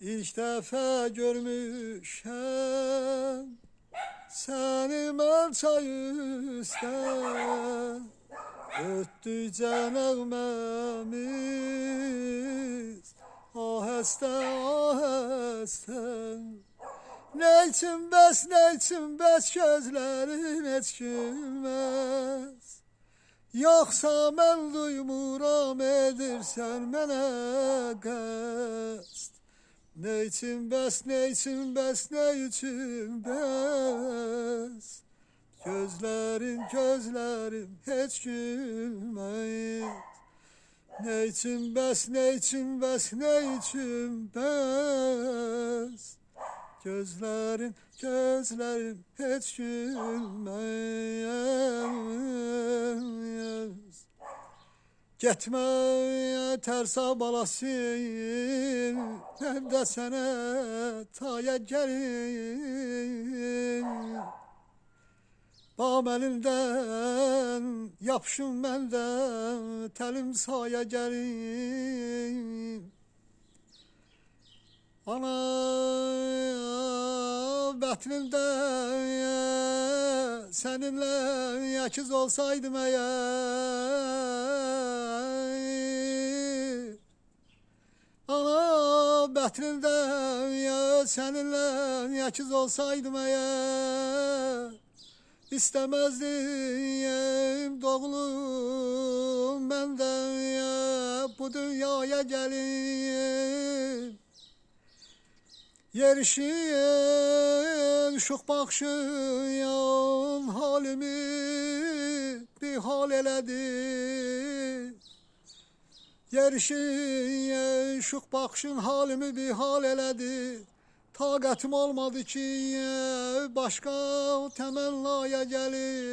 İlk defa görmüşəm Səni mən çay üstə Ötdükcə nəğməmiz Ahəstə, ahəstə Nə üçün bəs, nə üçün bəs gözlərin heç gülməz Yoxsa mən duymuram edirsən mənə qəst Ne için bəs, ne için bəs, ne için bəs Gözlerin, gözlerim heç gülməyir Ne için bəs, ne için bəs, ne için bəs Gözlerin, gözlerim heç gülməyir Getmə tərsa balasın, mən də sənə taya gəlim. Bam əlindən yapışın məndən, təlim saya gəlim. Ana bətnində səninlə yakiz olsaydım əgər Ana bətnində ya səninlə yakiz olsaydım əgər İstemezdim doğulum benden ya bu dünyaya gelin Yerişin şık bakışın halimi bir hal eledi Yerişin şık bakışın halimi bir hal eledi Taqətim olmadı ki, başqa təmənnaya gəlim